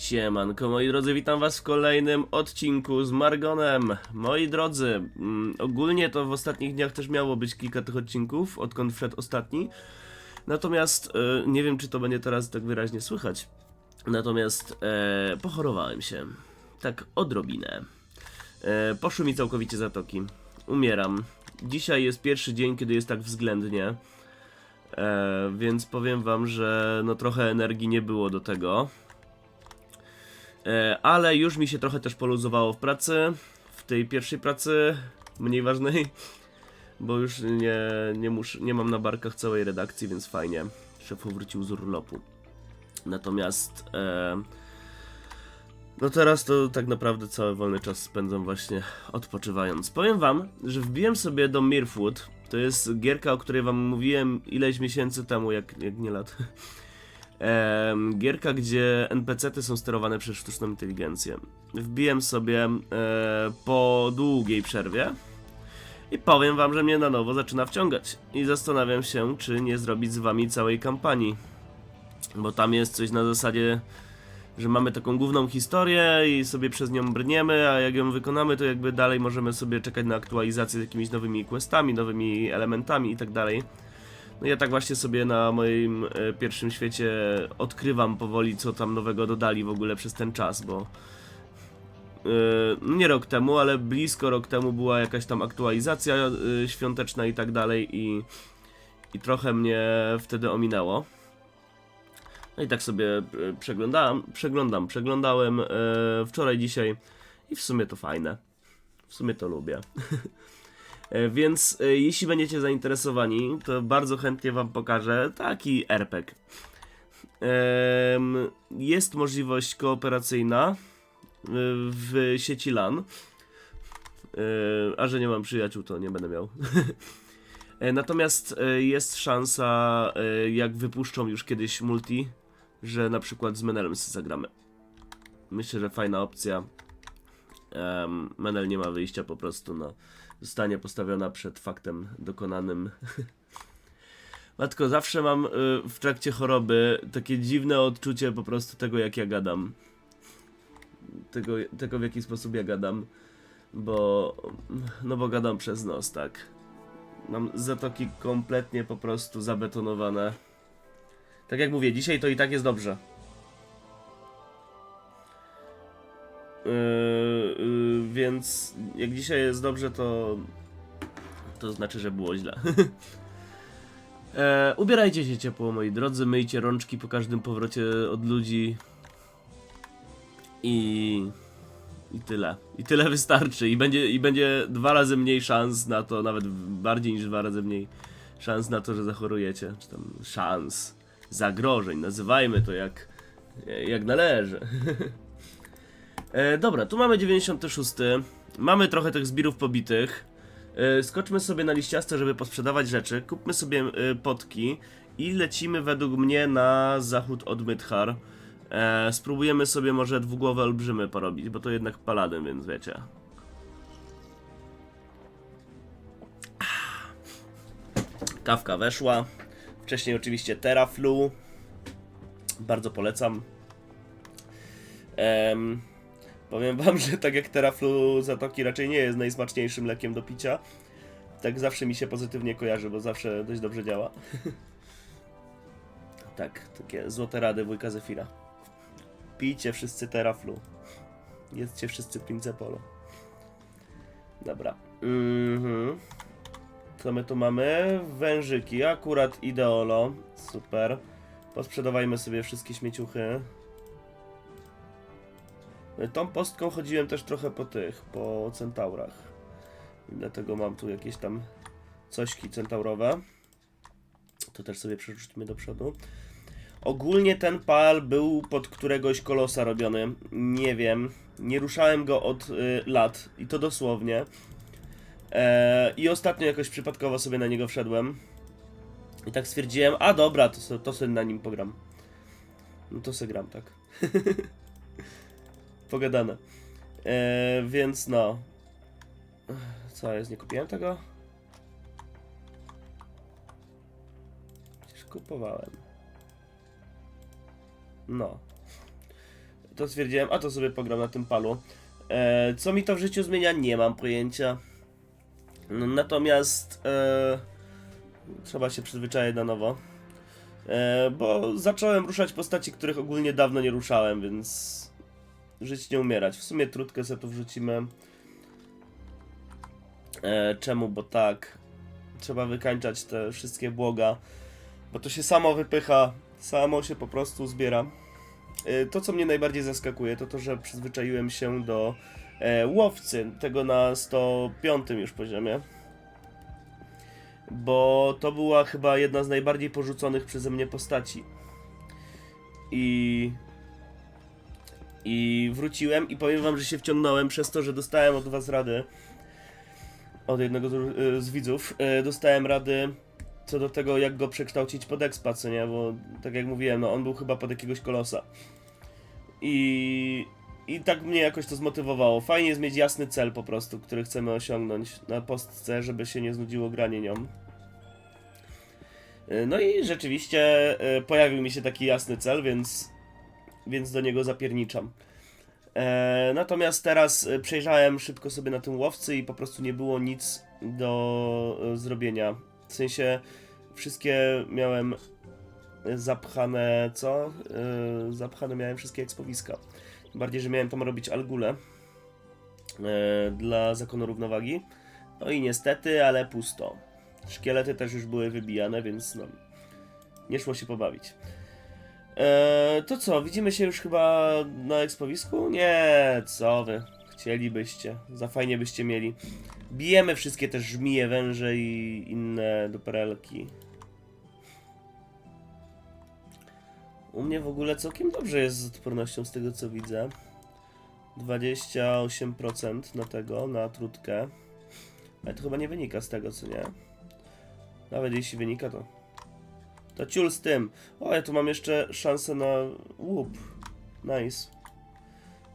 Siemanko moi drodzy, witam was w kolejnym odcinku z Margonem. Moi drodzy, mm, ogólnie to w ostatnich dniach też miało być kilka tych odcinków, odkąd wszedł ostatni. Natomiast e, nie wiem, czy to będzie teraz tak wyraźnie słychać. Natomiast e, pochorowałem się. Tak odrobinę. E, poszły mi całkowicie zatoki. Umieram. Dzisiaj jest pierwszy dzień, kiedy jest tak względnie. E, więc powiem wam, że no trochę energii nie było do tego. E, ale już mi się trochę też poluzowało w pracy. W tej pierwszej pracy, mniej ważnej, bo już nie, nie, mus, nie mam na barkach całej redakcji, więc fajnie. Szef wrócił z urlopu. Natomiast e, no teraz to tak naprawdę cały wolny czas spędzam właśnie odpoczywając. Powiem wam, że wbiłem sobie do Mirfood. To jest gierka, o której wam mówiłem ileś miesięcy temu, jak, jak nie lat. Gierka, gdzie NPC-ty są sterowane przez sztuczną inteligencję. Wbiłem sobie e, po długiej przerwie i powiem wam, że mnie na nowo zaczyna wciągać. I zastanawiam się, czy nie zrobić z wami całej kampanii. Bo tam jest coś na zasadzie, że mamy taką główną historię i sobie przez nią brniemy, a jak ją wykonamy, to jakby dalej możemy sobie czekać na aktualizację z jakimiś nowymi questami, nowymi elementami i tak. No ja tak właśnie sobie na moim e, pierwszym świecie odkrywam powoli, co tam nowego dodali w ogóle przez ten czas, bo e, nie rok temu, ale blisko rok temu była jakaś tam aktualizacja e, świąteczna i tak dalej i, i trochę mnie wtedy ominęło. No i tak sobie przeglądałem, przeglądam, przeglądałem wczoraj, dzisiaj i w sumie to fajne. W sumie to lubię. E, Więc e, jeśli będziecie zainteresowani, to bardzo chętnie wam pokażę taki RPG. Jest możliwość kooperacyjna e, w sieci LAN. A że nie mam przyjaciół, to nie będę miał. Natomiast jest szansa, jak wypuszczą już kiedyś multi, że na przykład z Menelem sobie zagramy. Myślę, że fajna opcja. Menel nie ma wyjścia po prostu, no. Zostanie postawiona przed faktem dokonanym. Matko, zawsze mam y, w trakcie choroby takie dziwne odczucie po prostu tego, jak ja gadam. Tego, tego w jaki sposób ja gadam. Bo, no bo gadam przez nos, tak. Mam zatoki kompletnie po prostu zabetonowane. Tak jak mówię, dzisiaj to i tak jest dobrze. Yy, yy, więc jak dzisiaj jest dobrze, to to znaczy, że było źle. e, ubierajcie się ciepło, moi drodzy, myjcie rączki po każdym powrocie od ludzi i i tyle. I tyle wystarczy. I będzie, I będzie dwa razy mniej szans na to, nawet bardziej niż dwa razy mniej szans na to, że zachorujecie. Czy tam szans, zagrożeń, nazywajmy to jak, jak należy. E, dobra, tu mamy 96. Mamy trochę tych zbirów pobitych. E, skoczmy sobie na liściaste, żeby posprzedawać rzeczy. Kupmy sobie e, potki i lecimy według mnie na zachód od Mythar. E, spróbujemy sobie może dwugłowe olbrzymy porobić, bo to jednak paladyn, więc wiecie. Kawka weszła. Wcześniej oczywiście Teraflu. Bardzo polecam. Em, powiem wam, że tak jak Teraflu Zatoki raczej nie jest najsmaczniejszym lekiem do picia. Tak zawsze mi się pozytywnie kojarzy, bo zawsze dość dobrze działa. tak, takie złote rady wujka Zefira. Pijcie wszyscy Teraflu. Jedzcie wszyscy Princepolo. Dobra. Mhm. Co my tu mamy? Wężyki, akurat ideolo. Super. Posprzedawajmy sobie wszystkie śmieciuchy. Tą postką chodziłem też trochę po tych, po centaurach. I dlatego mam tu jakieś tam cośki centaurowe. To też sobie przerzućmy do przodu. Ogólnie ten pal był pod któregoś kolosa robiony. Nie wiem. Nie ruszałem go od y, lat. I to dosłownie. E, I ostatnio jakoś przypadkowo sobie na niego wszedłem. I tak stwierdziłem, a dobra, to, to sobie na nim pogram. No to se gram, tak. Pogadane. E, więc no. Co jest, nie kupiłem tego? Przecież kupowałem. No. to stwierdziłem, a to sobie pogram na tym palu. E, co mi to w życiu zmienia? Nie mam pojęcia. Natomiast e, trzeba się przyzwyczaić na nowo. E, bo zacząłem ruszać postaci, których ogólnie dawno nie ruszałem, więc żyć nie umierać. W sumie trutkę sobie tu wrzucimy. E, czemu? Bo tak. Trzeba wykańczać te wszystkie błoga. Bo to się samo wypycha, samo się po prostu zbiera. E, to, co mnie najbardziej zaskakuje, to to, że przyzwyczaiłem się do e, łowcy, tego na 105 już poziomie. Bo to była chyba jedna z najbardziej porzuconych przeze mnie postaci. I. I wróciłem i powiem wam, że się wciągnąłem przez to, że dostałem od was rady. Od jednego z, e, z widzów. e, Dostałem rady co do tego, jak go przekształcić pod expa, co nie? Bo tak jak mówiłem, no on był chyba pod jakiegoś kolosa. I, I tak mnie jakoś to zmotywowało. Fajnie jest mieć jasny cel po prostu, który chcemy osiągnąć na postce, żeby się nie znudziło granie nią. Y, No i rzeczywiście pojawił mi się taki jasny cel, więc, więc do niego zapierniczam. E, natomiast teraz y, przejrzałem szybko sobie na tym łowcy i po prostu nie było nic do y, zrobienia. W sensie wszystkie miałem zapchane, co? Yy, zapchane miałem wszystkie ekspowiska. Bardziej, że miałem tam robić algule yy, dla zakonu równowagi. No i niestety, ale pusto. Szkielety też już były wybijane, więc no, nie szło się pobawić. Eee, to co, widzimy się już chyba na ekspowisku? Nie, co wy, chcielibyście, za fajnie byście mieli. Bijemy wszystkie te żmije, węże i inne duperelki. U mnie w ogóle całkiem dobrze jest z odpornością z tego co widzę. 28% na tego, na trutkę. Ale to chyba nie wynika z tego, co nie? Nawet jeśli wynika, to... To ciul z tym. O, ja tu mam jeszcze szansę na łup. Nice.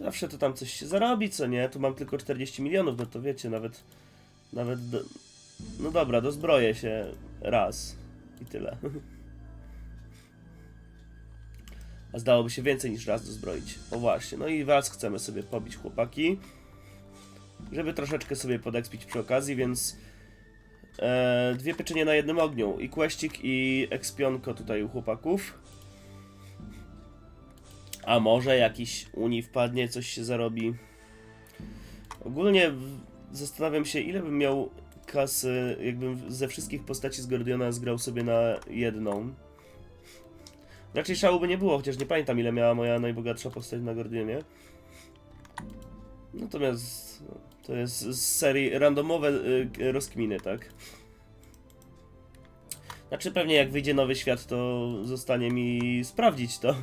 Zawsze to tam coś się zarobi, co nie? Tu mam tylko 40 milionów, no to wiecie, nawet... Nawet do... No dobra, dozbroję się raz. I tyle. A zdałoby się więcej niż raz dozbroić. O właśnie, no i was chcemy sobie pobić, chłopaki. Żeby troszeczkę sobie podekspić przy okazji, więc... E, dwie pieczenie na jednym ogniu. I kłeścik, i ekspionko tutaj u chłopaków. A może jakiś uni wpadnie, coś się zarobi. Ogólnie zastanawiam się, ile bym miał kasy, jakbym ze wszystkich postaci z Gordiona zgrał sobie na jedną. Raczej szału by nie było, chociaż nie pamiętam ile miała moja najbogatsza postać na Gordionie. Natomiast to jest z serii randomowe y, rozkminy, tak? Znaczy pewnie jak wyjdzie nowy świat, to zostanie mi sprawdzić to.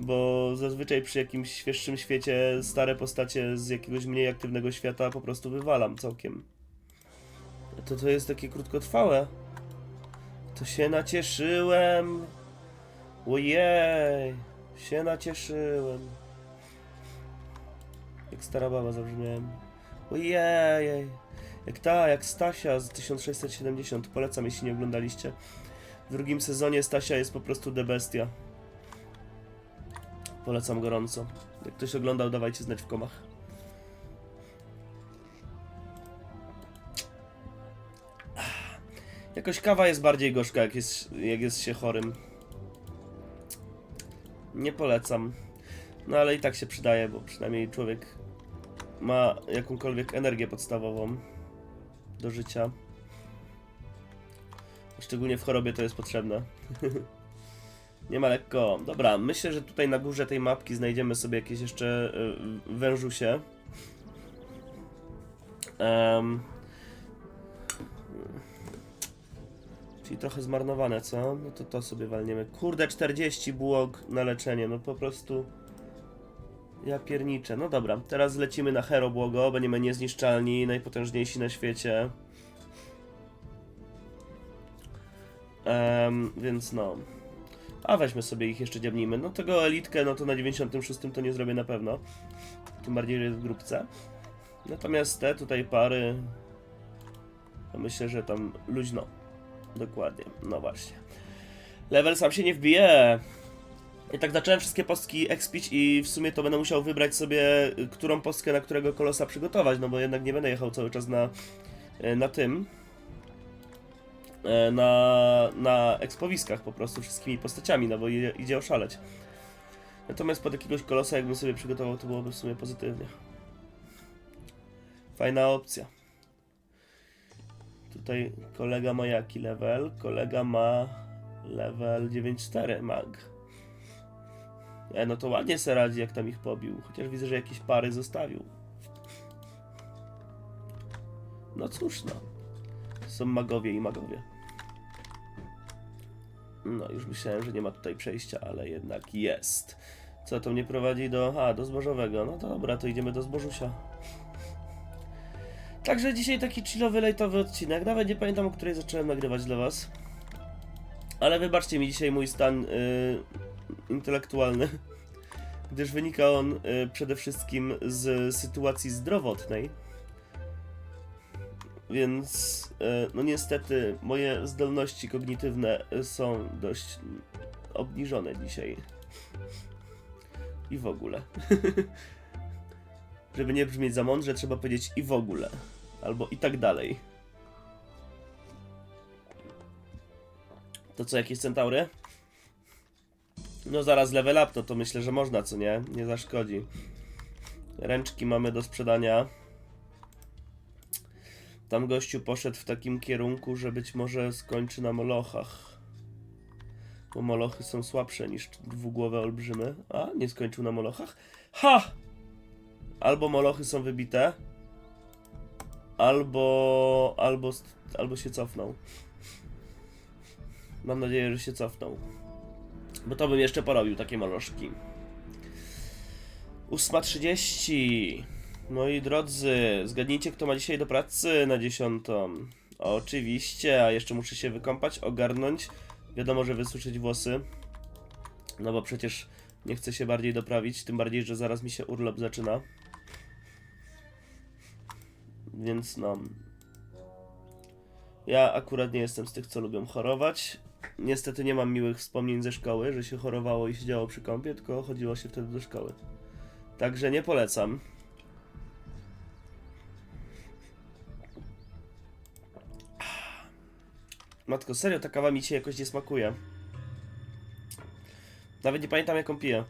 Bo zazwyczaj przy jakimś świeższym świecie stare postacie z jakiegoś mniej aktywnego świata po prostu wywalam całkiem. To to jest takie krótkotrwałe. To się nacieszyłem. Ojej, się nacieszyłem. Stara baba zabrzmiałem. Ojej, jak ta, jak Stasia z 1670. Polecam, jeśli nie oglądaliście. W drugim sezonie Stasia jest po prostu the bestia. Polecam gorąco. Jak ktoś oglądał, dawajcie znać w komach. Jakoś kawa jest bardziej gorzka, jak jest, jak jest się chorym. Nie polecam. No ale i tak się przydaje, bo przynajmniej człowiek ma jakąkolwiek energię podstawową do życia. Szczególnie w chorobie to jest potrzebne. Nie ma lekko. Dobra, myślę, że tutaj na górze tej mapki znajdziemy sobie jakieś jeszcze y, wężusie. Em. Czyli trochę zmarnowane, co? No to to sobie walniemy. Kurde, 40 bułok na leczenie, no po prostu... Ja pierniczę. No dobra, teraz lecimy na Hero Błogo, będziemy niezniszczalni, najpotężniejsi na świecie. Em, więc no. A weźmy sobie ich jeszcze dziabnijmy. No tego elitkę, no to na 96 to nie zrobię na pewno. Tym bardziej, że jest w grupce. Natomiast te tutaj pary... Myślę, że tam luźno. Dokładnie, no właśnie. Level sam się nie wbije. I tak zacząłem wszystkie postki expić i w sumie to będę musiał wybrać sobie, y, którą postkę na którego kolosa przygotować, no bo jednak nie będę jechał cały czas na, y, na tym, y, na, na ekspowiskach po prostu wszystkimi postaciami, no bo idzie, idzie oszaleć. Natomiast pod jakiegoś kolosa jakbym sobie przygotował, to byłoby w sumie pozytywnie. Fajna opcja. Tutaj kolega ma jaki level? Kolega ma level 9.4 mag. E, no to ładnie se radzi, jak tam ich pobił. Chociaż widzę, że jakieś pary zostawił. No cóż, no. Są magowie i magowie. No, już myślałem, że nie ma tutaj przejścia, ale jednak jest. Co to mnie prowadzi do. A, do zbożowego. No dobra, to idziemy do zbożusia. Także dzisiaj taki chillowy, lightowy odcinek. Nawet nie pamiętam, o której zacząłem nagrywać dla Was. Ale wybaczcie mi dzisiaj mój stan y, intelektualny, gdyż wynika on y, przede wszystkim z sytuacji zdrowotnej. Więc, y, no niestety, moje zdolności kognitywne są dość obniżone dzisiaj. I w ogóle. Żeby nie brzmieć za mądrze, trzeba powiedzieć i w ogóle. Albo i tak dalej. To co, jakieś centaury? No zaraz level up, no to myślę, że można, co nie? Nie zaszkodzi. Ręczki mamy do sprzedania. Tam gościu poszedł w takim kierunku, że być może skończy na molochach. Bo molochy są słabsze niż dwugłowe olbrzymy. A, nie skończył na molochach? Ha! Albo molochy są wybite, albo, albo, albo się cofną. Mam nadzieję, że się cofną. Bo to bym jeszcze porobił takie maloszki. 8.30. Moi drodzy, zgadnijcie, kto ma dzisiaj do pracy na 10. Oczywiście, a jeszcze muszę się wykąpać, ogarnąć. Wiadomo, że wysuszyć włosy. No bo przecież nie chcę się bardziej doprawić, tym bardziej, że zaraz mi się urlop zaczyna. Więc no. Ja akurat nie jestem z tych, co lubią chorować. Niestety nie mam miłych wspomnień ze szkoły, że się chorowało i siedziało przy kąpie, tylko chodziło się wtedy do szkoły. Także nie polecam. Matko, serio, ta kawa mi dzisiaj jakoś nie smakuje. Nawet nie pamiętam jaką piję.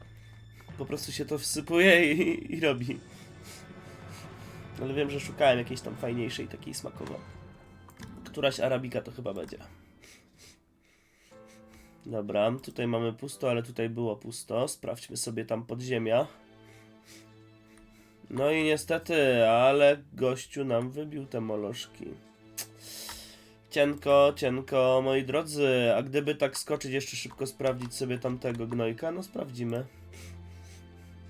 Po prostu się to wsypuje i, i robi. Ale wiem, że szukałem jakiejś tam fajniejszej, takiej smakowej. Któraś arabika to chyba będzie. Dobra, tutaj mamy pusto, ale tutaj było pusto. Sprawdźmy sobie tam podziemia. No i niestety, ale gościu nam wybił te moloszki. Cienko, cienko, moi drodzy. A gdyby tak skoczyć, jeszcze szybko sprawdzić sobie tamtego gnojka, no sprawdzimy.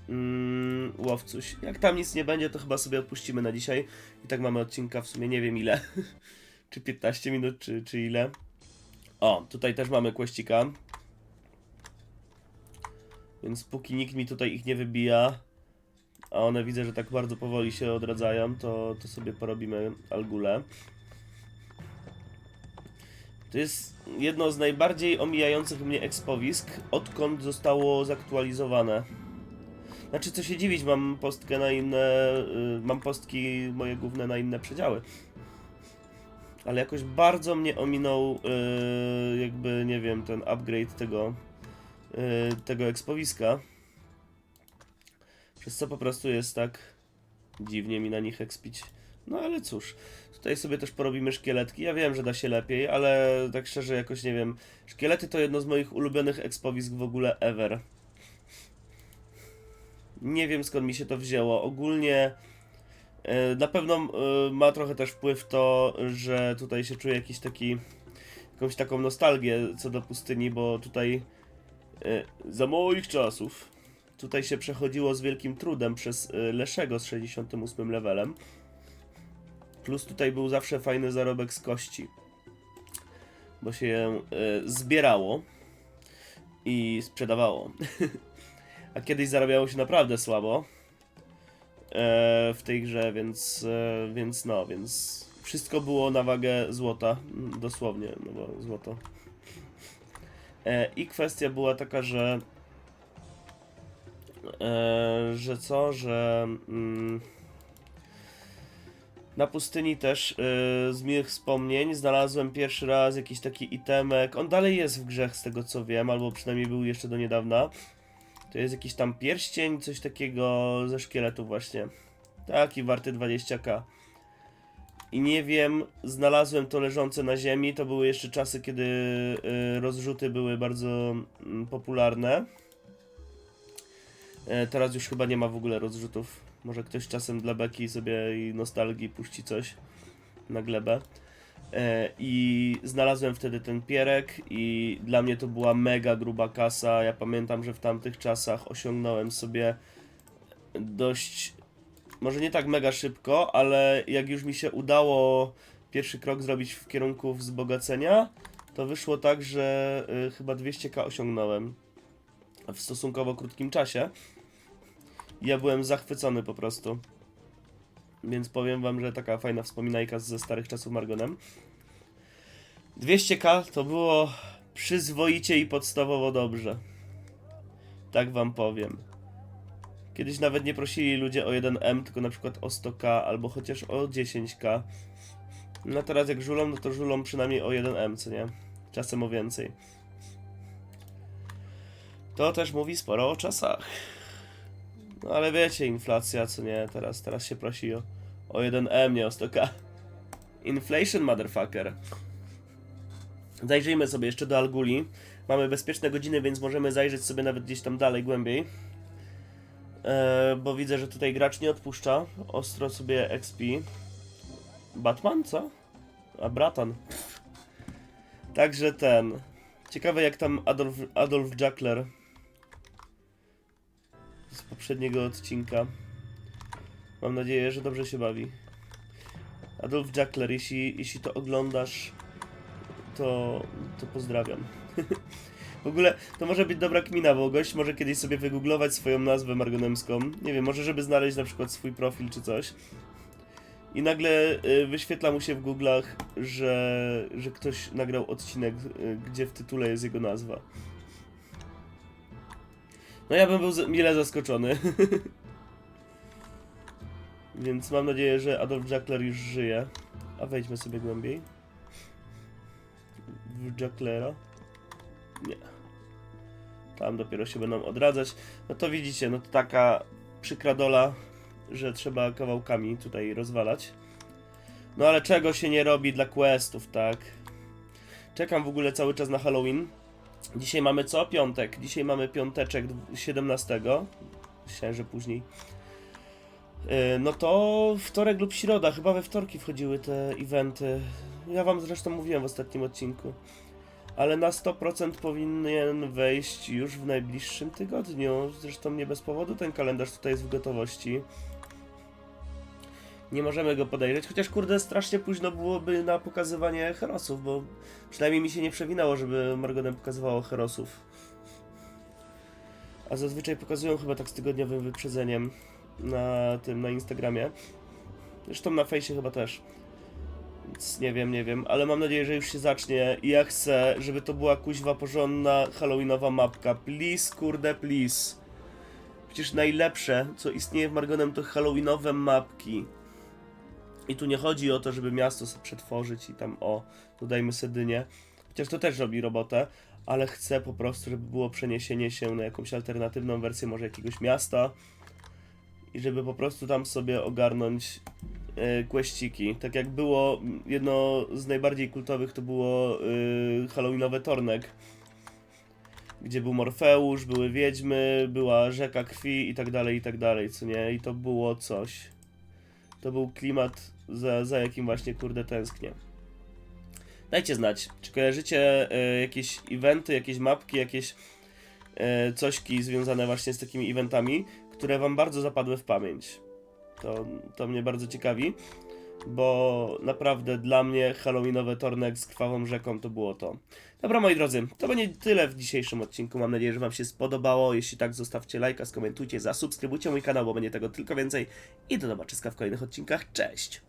Mm, łowcuś. Jak tam nic nie będzie, to chyba sobie odpuścimy na dzisiaj. I tak mamy odcinka w sumie nie wiem ile. czy 15 minut, czy, czy ile. O, tutaj też mamy kłeścika. Więc póki nikt mi tutaj ich nie wybija, a one widzę, że tak bardzo powoli się odradzają, to, to sobie porobimy algule. To jest jedno z najbardziej omijających mnie ekspowisk, odkąd zostało zaktualizowane. Znaczy, co się dziwić, mam postkę na inne. Y, mam postki moje główne na inne przedziały. Ale jakoś bardzo mnie ominął, y, jakby, nie wiem, ten upgrade tego, y, tego ekspowiska. Przez co po prostu jest tak dziwnie mi na nich expić. No ale cóż, tutaj sobie też porobimy szkieletki. Ja wiem, że da się lepiej, ale tak szczerze jakoś nie wiem. Szkielety to jedno z moich ulubionych ekspowisk w ogóle ever. Nie wiem skąd mi się to wzięło. Ogólnie na pewno e, ma trochę też wpływ to, że tutaj się czuję jakiś taki jakąś taką nostalgię co do pustyni, bo tutaj e, za moich czasów tutaj się przechodziło z wielkim trudem przez e, Leszego z 68 levelem. Plus tutaj był zawsze fajny zarobek z kości. Bo się zbierało i sprzedawało. A kiedyś zarabiało się naprawdę słabo e, w tej grze, więc, e, więc no, więc wszystko było na wagę złota, mm, dosłownie, no bo złoto. E, I kwestia była taka, że e, że co, że mm, na pustyni też e, z miłych wspomnień znalazłem pierwszy raz jakiś taki itemek. On dalej jest w grzech z tego co wiem, albo przynajmniej był jeszcze do niedawna. To jest jakiś tam pierścień, coś takiego ze szkieletu właśnie. Taki warty 20k. I nie wiem, znalazłem to leżące na ziemi. To były jeszcze czasy, kiedy y, rozrzuty były bardzo mm, popularne. E, teraz już chyba nie ma w ogóle rozrzutów. Może ktoś czasem dla beki sobie i nostalgii puści coś na glebę. E, I znalazłem wtedy ten pierek i dla mnie to była mega gruba kasa. Ja pamiętam, że w tamtych czasach osiągnąłem sobie dość, może nie tak mega szybko, ale jak już mi się udało pierwszy krok zrobić w kierunku wzbogacenia, to wyszło tak, że y, chyba 200k osiągnąłem w stosunkowo krótkim czasie. Ja byłem zachwycony po prostu. Więc powiem wam, że taka fajna wspominajka ze starych czasów Margonem. 200k to było przyzwoicie i podstawowo dobrze. Tak wam powiem. Kiedyś nawet nie prosili ludzie o 1M, tylko na przykład o 100k albo chociaż o 10k. No teraz jak żulą, no to żulą przynajmniej o 1M, co nie? Czasem o więcej. To też mówi sporo o czasach. No ale wiecie, inflacja, co nie? Teraz, teraz się prosi o, o 1M, nie o 100k. Inflation, motherfucker. Zajrzyjmy sobie jeszcze do Alguli. Mamy bezpieczne godziny, więc możemy zajrzeć sobie nawet gdzieś tam dalej, głębiej. E, bo widzę, że tutaj gracz nie odpuszcza. Ostro sobie XP. Batman, co? A Bratan. Także ten. Ciekawe jak tam Adolf, Adolf Jackler z poprzedniego odcinka. Mam nadzieję, że dobrze się bawi. Adolf Jackler, jeśli, jeśli to oglądasz, to, to pozdrawiam. W ogóle to może być dobra kmina, bo gość może kiedyś sobie wygooglować swoją nazwę margonemską. Nie wiem, może żeby znaleźć na przykład swój profil czy coś. I nagle y, wyświetla mu się w Google'ach, że, że ktoś nagrał odcinek, y, gdzie w tytule jest jego nazwa. No ja bym był mile zaskoczony. Więc mam nadzieję, że Adolf Jackler już żyje. A wejdźmy sobie głębiej. W Jacklera. Nie. Tam dopiero się będą odradzać. No to widzicie, no to taka przykra dola, że trzeba kawałkami tutaj rozwalać. No ale czego się nie robi dla questów, tak? Czekam w ogóle cały czas na Halloween. Dzisiaj mamy co? Piątek. Dzisiaj mamy piąteczek dw- 17. Myślałem, że później. Yy, No to wtorek lub środa, chyba we wtorki wchodziły te eventy. Ja wam zresztą mówiłem w ostatnim odcinku. Ale na 100% powinien wejść już w najbliższym tygodniu. Zresztą nie bez powodu ten kalendarz tutaj jest w gotowości. Nie możemy go podejrzeć, chociaż kurde strasznie późno byłoby na pokazywanie herosów, bo przynajmniej mi się nie przewinało, żeby Margonem pokazywało herosów. A zazwyczaj pokazują chyba tak z tygodniowym wyprzedzeniem na tym, na Instagramie. Zresztą na fejsie chyba też. Więc nie wiem, nie wiem, ale mam nadzieję, że już się zacznie i ja chcę, żeby to była kuźwa porządna halloweenowa mapka. Please, kurde, please. Przecież najlepsze, co istnieje w Margonem, to halloweenowe mapki. I tu nie chodzi o to, żeby miasto sobie przetworzyć i tam, o, dodajmy Sedynię. Chociaż to też robi robotę, ale chcę po prostu, żeby było przeniesienie się na jakąś alternatywną wersję może jakiegoś miasta i żeby po prostu tam sobie ogarnąć e, questsiki. Tak jak było, jedno z najbardziej kultowych to było y, Halloweenowe Tornek, gdzie był Morfeusz, były wiedźmy, była rzeka krwi i tak dalej, i tak dalej, co nie? I to było coś. To był klimat, za, za jakim właśnie kurde tęsknię. Dajcie znać, czy kojarzycie e, jakieś eventy, jakieś mapki, jakieś e, cośki związane właśnie z takimi eventami, które wam bardzo zapadły w pamięć. To, to mnie bardzo ciekawi, bo naprawdę dla mnie Halloweenowy tornek z krwawą rzeką to było to. Dobra moi drodzy, to będzie tyle w dzisiejszym odcinku. Mam nadzieję, że wam się spodobało. Jeśli tak, zostawcie lajka, skomentujcie, zasubskrybujcie mój kanał, bo będzie tego tylko więcej. I do zobaczyska w kolejnych odcinkach. Cześć!